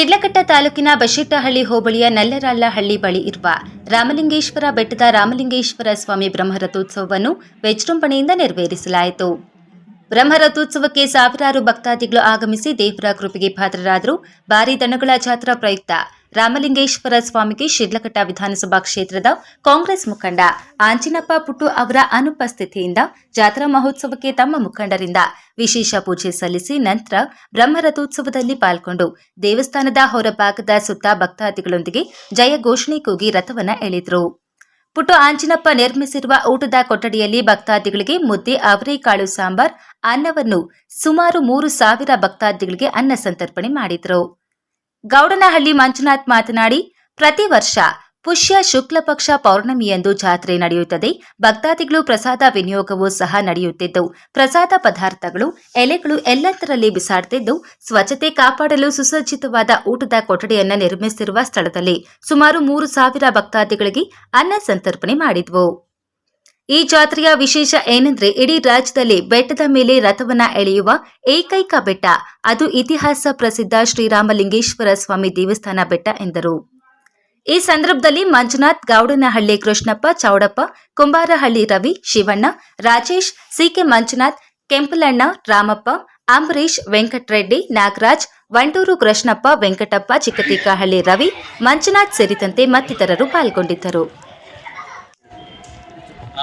ಶಿಡ್ಲಘಟ್ಟ ತಾಲೂಕಿನ ಬಶೆಟ್ಟಹಳ್ಳಿ ಹೋಬಳಿಯ ನಲ್ಲರಾಳಹಳ್ಳಿ ಬಳಿ ಇರುವ ರಾಮಲಿಂಗೇಶ್ವರ ಬೆಟ್ಟದ ರಾಮಲಿಂಗೇಶ್ವರ ಸ್ವಾಮಿ ಬ್ರಹ್ಮರಥೋತ್ಸವವನ್ನು ವಿಜೃಂಭಣೆಯಿಂದ ನೆರವೇರಿಸಲಾಯಿತು. ಬ್ರಹ್ಮರಥೋತ್ಸವಕ್ಕೆ ಸಾವಿರಾರು ಭಕ್ತಾದಿಗಳು ಆಗಮಿಸಿ ದೇವರ ಕೃಪೆಗೆ ಪಾತ್ರರಾದರು. ಭಾರಿ ದನಗಳ ಜಾತ್ರಾ ಪ್ರಯುಕ್ತ ರಾಮಲಿಂಗೇಶ್ವರ ಸ್ವಾಮಿಗೆ ಶಿಡ್ಲಘಟ್ಟ ವಿಧಾನಸಭಾ ಕ್ಷೇತ್ರದ ಕಾಂಗ್ರೆಸ್ ಮುಖಂಡ ಆಂಜಿನಪ್ಪ ಪುಟ್ಟು ಅವರ ಅನುಪಸ್ಥಿತಿಯಿಂದ ಜಾತ್ರಾ ಮಹೋತ್ಸವಕ್ಕೆ ತಮ್ಮ ಮುಖಂಡರಿಂದ ವಿಶೇಷ ಪೂಜೆ ಸಲ್ಲಿಸಿ ನಂತರ ಬ್ರಹ್ಮರಥೋತ್ಸವದಲ್ಲಿ ಪಾಲ್ಗೊಂಡು ದೇವಸ್ಥಾನದ ಹೊರಭಾಗದ ಸುತ್ತ ಭಕ್ತಾದಿಗಳೊಂದಿಗೆ ಜಯ ಘೋಷಣೆ ಕೂಗಿ ರಥವನ್ನ ಎಳೆದರು. ಪುಟ್ಟು ಆಂಜಿನಪ್ಪ ನಿರ್ಮಿಸಿರುವ ಊಟದ ಕೊಠಡಿಯಲ್ಲಿ ಭಕ್ತಾದಿಗಳಿಗೆ ಮುದ್ದೆ ಅವರೇಕಾಳು ಸಾಂಬಾರ್, ಅನ್ನವನ್ನು ಸುಮಾರು ಮೂರು ಸಾವಿರ ಭಕ್ತಾದಿಗಳಿಗೆ ಅನ್ನ ಸಂತರ್ಪಣೆ ಮಾಡಿದರು. ಗೌಡನಹಳ್ಳಿ ಮಂಜುನಾಥ್ ಮಾತನಾಡಿ, ಪ್ರತಿ ವರ್ಷ ಪುಷ್ಯ ಶುಕ್ಲ ಪಕ್ಷ ಪೌರ್ಣಮಿಯಂದು ಜಾತ್ರೆ ನಡೆಯುತ್ತದೆ. ಭಕ್ತಾದಿಗಳು ಪ್ರಸಾದ ವಿನಿಯೋಗವೂ ಸಹ ನಡೆಯುತ್ತಿದ್ದು, ಪ್ರಸಾದ ಪದಾರ್ಥಗಳು, ಎಲೆಗಳು ಎಲ್ಲದರಲ್ಲಿ ಬಿಸಾಡುತ್ತಿದ್ದು ಸ್ವಚ್ಛತೆ ಕಾಪಾಡಲು ಸುಸಜ್ಜಿತವಾದ ಊಟದ ಕೊಠಡಿಯನ್ನು ನಿರ್ಮಿಸಿರುವ ಸ್ಥಳದಲ್ಲಿ ಸುಮಾರು ಮೂರು ಸಾವಿರ ಭಕ್ತಾದಿಗಳಿಗೆ ಅನ್ನ ಸಂತರ್ಪಣೆ ಮಾಡಿದ್ವು. ಈ ಜಾತ್ರೆಯ ವಿಶೇಷ ಏನೆಂದ್ರೆ ಇಡೀ ರಾಜ್ಯದಲ್ಲಿ ಬೆಟ್ಟದ ಮೇಲೆ ರಥವನ್ನ ಎಳೆಯುವ ಏಕೈಕ ಬೆಟ್ಟ. ಅದು ಇತಿಹಾಸ ಪ್ರಸಿದ್ಧ ಶ್ರೀರಾಮಲಿಂಗೇಶ್ವರ ಸ್ವಾಮಿ ದೇವಸ್ಥಾನ ಬೆಟ್ಟ ಎಂದರು. ಈ ಸಂದರ್ಭದಲ್ಲಿ ಮಂಜುನಾಥ್ ಗೌಡನಹಳ್ಳಿ ಕೃಷ್ಣಪ್ಪ, ಚೌಡಪ್ಪ, ಕುಂಬಾರಹಳ್ಳಿ ರವಿ, ಶಿವಣ್ಣ, ರಾಜೇಶ್, ಸಿಕೆ ಮಂಜುನಾಥ್, ಕೆಂಪಲಣ್ಣ, ರಾಮಪ್ಪ ಅಂಬರೀಶ್ ವೆಂಕಟರೆಡ್ಡಿ, ನಾಗರಾಜ್, ವಂಡೂರು ಕೃಷ್ಣಪ್ಪ, ವೆಂಕಟಪ್ಪ, ಚಿಕ್ಕತಿಕ್ಕಹಳ್ಳಿ ರವಿ, ಮಂಜುನಾಥ್ ಸೇರಿದಂತೆ ಮತ್ತಿತರರು ಪಾಲ್ಗೊಂಡಿದ್ದರು.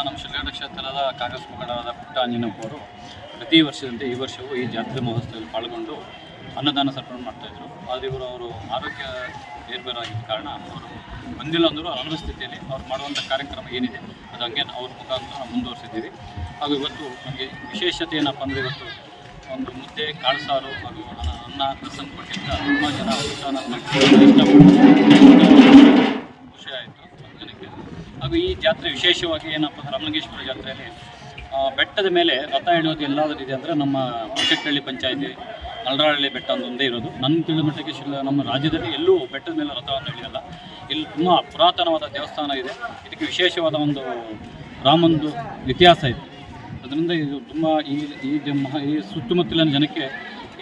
ನಮ್ಮ ಶಿಲ್ಘಟ್ಟ ಕ್ಷೇತ್ರದ ಕಾಂಗ್ರೆಸ್ ಮುಖಂಡರಾದ ಪುಟ್ಟ ಅಂಜನಪ್ಪವರು ಪ್ರತಿ ವರ್ಷದಂತೆ ಈ ವರ್ಷವೂ ಈ ಜಾತ್ರೆ ಮಹೋತ್ಸವದಲ್ಲಿ ಪಾಲ್ಗೊಂಡು ಅನ್ನದಾನ ಸರ್ಪಣೆ ಮಾಡ್ತಾಯಿದ್ರು ಆದರೆ ಇವರು ಅವರು ಆರೋಗ್ಯ ಏರ್ಬೇರಾಗಿದ್ದ ಕಾರಣ ಅವರು ಬಂದಿಲ್ಲ ಅಂದರೂ ಅನುಪಸ್ಥಿತಿಯಲ್ಲಿ ಅವ್ರು ಮಾಡುವಂಥ ಕಾರ್ಯಕ್ರಮ ಏನಿದೆ, ಅದು ಹಂಗೆ ಅವ್ರ ಮುಖಾಂತರ ಮುಂದುವರಿಸಿದ್ದೀವಿ. ಹಾಗೂ ಇವತ್ತು ನಮಗೆ ವಿಶೇಷತೆ ಏನಪ್ಪ ಅಂದರೆ ಇವತ್ತು ಒಂದು ಮುದ್ದೆ, ಕಾಳು ಸಾರು ಹಾಗೂ ಅನ್ನ- ಅನ್ನ, ರಸಂ ಕೊಟ್ಟಿದ್ದ ತುಂಬ ಜನ ಊಟನ ಇಷ್ಟಪಟ್ಟು ಖುಷಿ ಆಯಿತು ಜನಕ್ಕೆ ಹಾಗೂ ಈ ಜಾತ್ರೆ ವಿಶೇಷವಾಗಿ ಏನಪ್ಪ ಅಂದ್ರೆ ರಾಮಲಿಂಗೇಶ್ವರ ಜಾತ್ರೆಯಲ್ಲಿ ಬೆಟ್ಟದ ಮೇಲೆ ರಥ ಎಳೆಯೋದು ಎಲ್ಲಾದರೂ ಇದೆ ಅಂದರೆ ನಮ್ಮ ಚಿಕ್ಕಹಳ್ಳಿ ಪಂಚಾಯತಿ ನಳರಾಳಹಳ್ಳಿ ಬೆಟ್ಟ ಅಂತ ಒಂದೇ ಇರೋದು. ನನ್ನ ತಿಳಿದ ಮಟ್ಟಿಗೆ ಶಿಲ್ಲ ನಮ್ಮ ರಾಜ್ಯದಲ್ಲಿ ಎಲ್ಲೂ ಬೆಟ್ಟದ ಮೇಲೆ ರಥವನ್ನು ಎಳೆಯಲ್ಲ. ಇಲ್ಲಿ ತುಂಬ ಪುರಾತನವಾದ ದೇವಸ್ಥಾನ ಇದೆ. ಇದಕ್ಕೆ ವಿಶೇಷವಾದ ಒಂದು ರಾಮಂದು ಇತಿಹಾಸ ಇದೆ. ಅದರಿಂದ ಇದು ತುಂಬ ಈ ಈ ಜ- ಮಹಾ ಈ ಸುತ್ತಮುತ್ತಲಿನ ಜನಕ್ಕೆ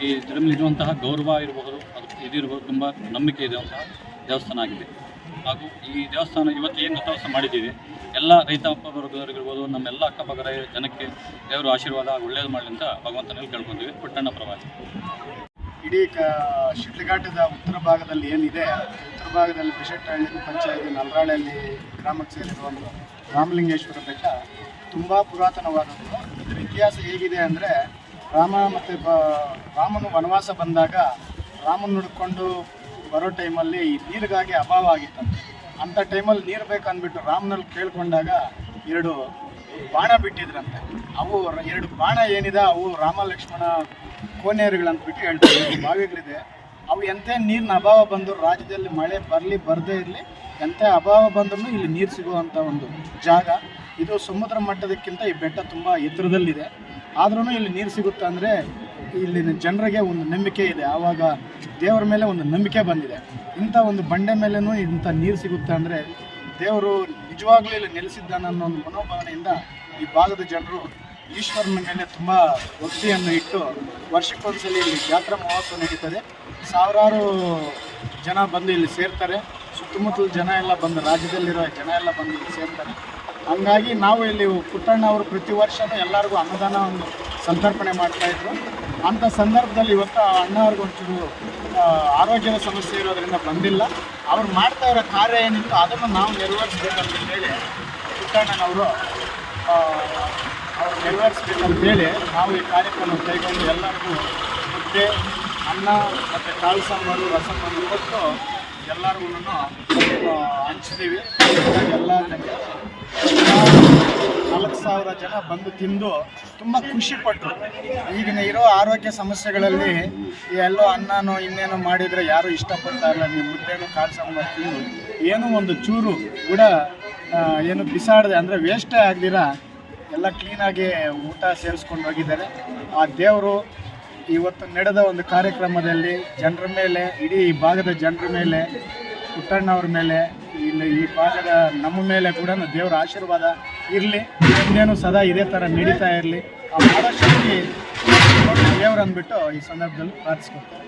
ಈ ಇದರಲ್ಲಿರುವಂತಹ ಗೌರವ ಇರಬಹುದು, ಅದು ಇದಿರಬಹುದು, ತುಂಬ ನಂಬಿಕೆ ಇರುವಂತಹ ದೇವಸ್ಥಾನ ಆಗಿದೆ. ಹಾಗೂ ಈ ದೇವಸ್ಥಾನ ಇವತ್ತು ಏನು ರಥೋತ್ಸವ ಮಾಡಿದ್ದೀವಿ. ಎಲ್ಲ ರೈತ ವರ್ಗದವರಿಗಿರ್ಬೋದು ನಮ್ಮೆಲ್ಲ ಅಕ್ಕಪಕ್ಕದ ಜನಕ್ಕೆ ದೇವರ ಆಶೀರ್ವಾದ ಒಳ್ಳೇದು ಮಾಡಲಿ ಅಂತ ಭಗವಂತನಲ್ಲಿ ಕೇಳ್ಕೊತೀವಿ. ಪುಟ್ಟಣ್ಣ ಪ್ರವಾಸಿ ಇಡೀ ಕ, ಶಿಡ್ಲಘಾಟದ ಉತ್ತರ ಭಾಗದಲ್ಲಿ ಏನಿದೆ, ಉತ್ತರ ಭಾಗದಲ್ಲಿ ಬಿಶೆಟ್ಟಹಳ್ಳಿ ಪಂಚಾಯತಿ ನಲ್ರಾಳಿಯಲ್ಲಿ ಗ್ರಾಮಕ್ಕೆ ಸೇರಿರುವ ಒಂದು ರಾಮಲಿಂಗೇಶ್ವರ ಬೆಟ್ಟ ತುಂಬ ಪುರಾತನವಾದದ್ದು. ಇದರ ಇತಿಹಾಸ ಹೇಗಿದೆ ಅಂದರೆ ರಾಮ ಮತ್ತು ರಾಮನು ವನವಾಸ ಬಂದಾಗ ರಾಮನ ಹುಡ್ಕೊಂಡು ಬರೋ ಟೈಮಲ್ಲಿ ನೀರಿಗಾಗಿ ಅಭಾವ ಆಗಿತ್ತಂತೆ. ಅಂಥ ಟೈಮಲ್ಲಿ ನೀರು ಬೇಕಂದ್ಬಿಟ್ಟು ರಾಮನಲ್ಲಿ ಕೇಳ್ಕೊಂಡಾಗ ಎರಡು ಬಾಣ ಬಿಟ್ಟಿದ್ರಂತೆ. ಅವು ಎರಡು ಬಾಣ ಏನಿದೆ, ಅವು ರಾಮ ಲಕ್ಷ್ಮಣ ಕೋನೇರುಗಳಂತಬಿಟ್ಟು ಹೇಳ್ತಾರೆ ಬಾವಿಗಳಿದೆ. ಅವು ಎಂಥ ನೀರಿನ ಅಭಾವ ಬಂದರೂ ರಾಜ್ಯದಲ್ಲಿ ಮಳೆ ಬರಲಿ, ಬರದೇ ಇರಲಿ ಎಂಥ ಅಭಾವ ಬಂದ್ರೂ ಇಲ್ಲಿ ನೀರು ಸಿಗುವಂಥ ಒಂದು ಜಾಗ. ಇದು ಸಮುದ್ರ ಮಟ್ಟದಕ್ಕಿಂತ ಈ ಬೆಟ್ಟ ತುಂಬ ಎತ್ತರದಲ್ಲಿದೆ. ಆದ್ರೂ ಇಲ್ಲಿ ನೀರು ಸಿಗುತ್ತೆ ಅಂದರೆ ಇಲ್ಲಿನ ಜನರಿಗೆ ಒಂದು ನಂಬಿಕೆ ಇದೆ. ಆವಾಗ ದೇವರ ಮೇಲೆ ಒಂದು ನಂಬಿಕೆ ಬಂದಿದೆ. ಇಂಥ ಒಂದು ಬಂಡೆ ಮೇಲೂ ಇಂಥ ನೀರು ಸಿಗುತ್ತೆ ಅಂದರೆ ದೇವರು ನಿಜವಾಗ್ಲೂ ಇಲ್ಲಿ ನೆಲೆಸಿದ್ದಾನೆ ಅನ್ನೋ ಒಂದು ಮನೋಭಾವನೆಯಿಂದ ಈ ಭಾಗದ ಜನರು ಈಶ್ವರನ ಮೇಲೆ ತುಂಬ ಭಕ್ತಿಯನ್ನು ಇಟ್ಟು ವರ್ಷಕ್ಕೊಂದ್ಸಲಿ ಇಲ್ಲಿ ಜಾತ್ರಾ ಮಹೋತ್ಸವ ನಡೀತದೆ. ಸಾವಿರಾರು ಜನ ಬಂದು ಇಲ್ಲಿ ಸೇರ್ತಾರೆ. ಸುತ್ತಮುತ್ತಲ ಜನ ಎಲ್ಲ ಬಂದು ರಾಜ್ಯದಲ್ಲಿರೋ ಜನ ಎಲ್ಲ ಬಂದು ಇಲ್ಲಿ ಸೇರ್ತಾರೆ. ಹಂಗಾಗಿ ನಾವು ಇಲ್ಲಿ ಪುಟ್ಟಣ್ಣ ಅವರು ಪ್ರತಿ ವರ್ಷನೂ ಎಲ್ಲರಿಗೂ ಅನ್ನದಾನ ಒಂದು ಸಂತರ್ಪಣೆ ಮಾಡ್ತಾಯಿದ್ರು ಅಂಥ ಸಂದರ್ಭದಲ್ಲಿ ಇವತ್ತು ಅಣ್ಣ ಅವ್ರಿಗೊಂಚೂರು ಆರೋಗ್ಯದ ಸಮಸ್ಯೆ ಇರೋದ್ರಿಂದ ಬಂದಿಲ್ಲ. ಅವ್ರು ಮಾಡ್ತಾ ಇರೋ ಕಾರ್ಯ ಏನಿತ್ತು ಅದನ್ನು ನಾವು ನೆರವೇರಿಸ್ಬೇಕಂತ ಹೇಳಿ ಪುಟ್ಟಣ್ಣನವರು ಅವ್ರು ನೆರವೇರಿಸ್ಬೇಕಂತೇಳಿ ನಾವು ಈ ಕಾರ್ಯಕ್ರಮ ಕೈಗೊಂಡು ಎಲ್ಲರಿಗೂ ಮುದ್ದೆ, ಅನ್ನ ಮತ್ತು ಕಾಳು ಸಾಂಬಾರು ರಸಂಬಾರು ಇವತ್ತು ಎಲ್ಲರಿಗೂ ಹಂಚ್ತೀವಿ. ಎಲ್ಲ ನಾಲ್ಕು ಸಾವಿರ ಜನ ಬಂದು ತಿಂದು ತುಂಬ ಖುಷಿಪಟ್ಟರು ಈಗಿನ ಇರೋ ಆರೋಗ್ಯ ಸಮಸ್ಯೆಗಳಲ್ಲಿ ಎಲ್ಲೋ ಅನ್ನನೋ ಇನ್ನೇನೋ ಮಾಡಿದರೆ ಯಾರೂ ಇಷ್ಟಪಡ್ತಾ ಇಲ್ಲ, ನೀವು ಮುದ್ದೆನೂ ಕಾಳು ಸಾಂಬಾರು ತಿಂದು ಏನೋ ಒಂದು ಚೂರು ಕೂಡ ಏನು ಬಿಸಾಡದೆ ಅಂದರೆ ವೇಸ್ಟೇ ಆಗದಿರ, ಎಲ್ಲ ಕ್ಲೀನಾಗಿ ಊಟ ಸೇರಿಸ್ಕೊಂಡು ಹೋಗಿದ್ದಾರೆ. ಆ ದೇವರು ಇವತ್ತು ನಡೆದ ಒಂದು ಕಾರ್ಯಕ್ರಮದಲ್ಲಿ ಜನರ ಮೇಲೆ, ಇಡೀ ಭಾಗದ ಜನರ ಮೇಲೆ ಪುಟ್ಟಣ್ಣವ್ರ ಮೇಲೆ, ಇಲ್ಲಿ ಈ ಭಾಗದ ನಮ್ಮ ಮೇಲೆ ಕೂಡ ದೇವರ ಆಶೀರ್ವಾದ ಇರಲಿ. ಇನ್ನೇನು ಸದಾ ಇದೇ ಥರ ನಡೀತಾ ಇರಲಿ. ಆ ಶಕ್ತಿ ದೇವ್ರು ಅಂದ್ಬಿಟ್ಟು ಈ ಸಂದರ್ಭದಲ್ಲಿ ಪ್ರಾರ್ಥಿಸ್ಕೊಡ್ತಾರೆ